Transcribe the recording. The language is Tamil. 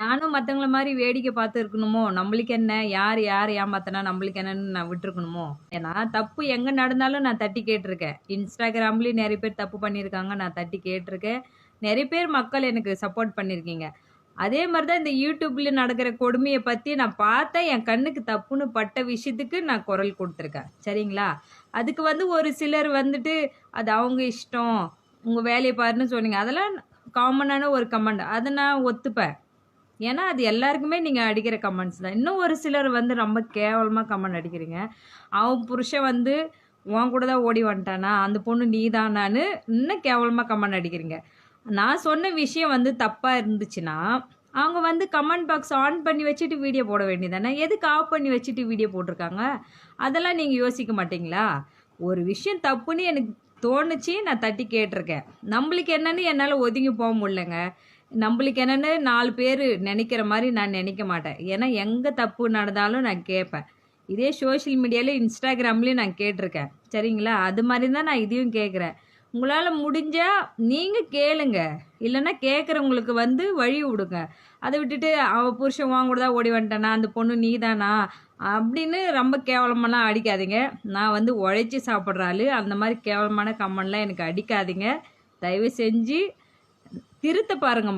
நானும் மத்தவங்கள மாரி வேடிக்கை பார்த்து இருக்கணுமோ? நம்மளுக்கு என்ன? யார் யார ஏமாத்துனா நம்மளுக்கு என்னன்னு நான் விட்டுருக்கணுமோ? ஏன்னா தப்பு எங்க நடந்தாலும் நான் தட்டி கேட்டுருக்கேன். Instagramலயும் நெறைய பேர் தப்பு பண்ணியிருக்காங்க. நான் தட்டி கேட்டுருக்கேன். நெறைய பேர் மக்கள் எனக்கு சப்போர்ட் பண்ணியிருக்கீங்க. அதே மாரி தான் இந்த YouTubeல நடக்கிற கொடுமைய பத்தி நான் பார்த்தேன். என் கண்ணுக்கு தப்புன்னு பட்ட விஷயத்துக்கு நான் குரல் குடுத்துருக்கேன். சரிங்களா? அதுக்கு வந்து ஒரு சிலர் வந்துட்டு, அது அவங்க இஷ்டம். உங்க வேலைய பாருன்னு சொன்னீங்க. அதெல்லாம் காமனான ஒரு கமெண்ட். அத நான் ஒத்துப்பேன். ஏன்னா, அது எல்லாருக்குமே நீங்கள் அடிக்கிற கமெண்ட்ஸ் தான். இன்னும் ஒரு சிலர் வந்து ரொம்ப கேவலமாக கமெண்ட் அடிக்கிறீங்க. அவன் புருஷன் வந்து உன் கூட தான் ஓடி வந்துட்டானா? அந்த பொண்ணு நீ தானான்னு இன்னும் கேவலமாக கமெண்ட் அடிக்கிறீங்க. நான் சொன்ன விஷயம் வந்து தப்பாக இருந்துச்சுன்னா, அவங்க வந்து கமெண்ட் பாக்ஸ் ஆன் பண்ணி வச்சுட்டு வீடியோ போட வேண்டியதானே எதுக்கு ஆஃப் பண்ணி வச்சுட்டு வீடியோ போட்டிருக்காங்க அதெல்லாம் நீங்கள் யோசிக்க மாட்டீங்களா? ஒரு விஷயம் தப்புன்னு எனக்கு தோணுச்சு. நான் தட்டி கேட்டிருக்கேன் நம்மளுக்கு என்னன்னு என்னால் ஒதுங்கி போக முடியலங்க. நம்மளுக்கு என்னென்னு நாலு பேர் நினைக்கிற மாதிரி நான் நினைக்க மாட்டேன். ஏன்னா, எங்கே தப்பு நடந்தாலும் நான் கேட்பேன். இதே சோஷியல் மீடியாவில் இன்ஸ்டாகிராம்லேயும் நான் கேட்டிருக்கேன் சரிங்களா? அது மாதிரி தான் நான் இதையும் கேட்குறேன். உங்களால் முடிஞ்சால் நீங்கள் கேளுங்க. இல்லைன்னா கேட்குறவங்களுக்கு வந்து வழி விடுங்க. அதை விட்டுட்டு அவள் புருஷன் உன் கூட தான் ஓடி வந்துட்டானா? அந்த பொண்ணு நீ தானா? அப்படின்னு ரொம்ப கேவலமாலாம் அடிக்காதீங்க. நான் வந்து உழைச்சி சாப்பிட்றாள் அந்த மாதிரி கேவலமான கமெண்ட்லாம் எனக்கு அடிக்காதீங்க. தயவு செஞ்சு திருத்த பாருங்க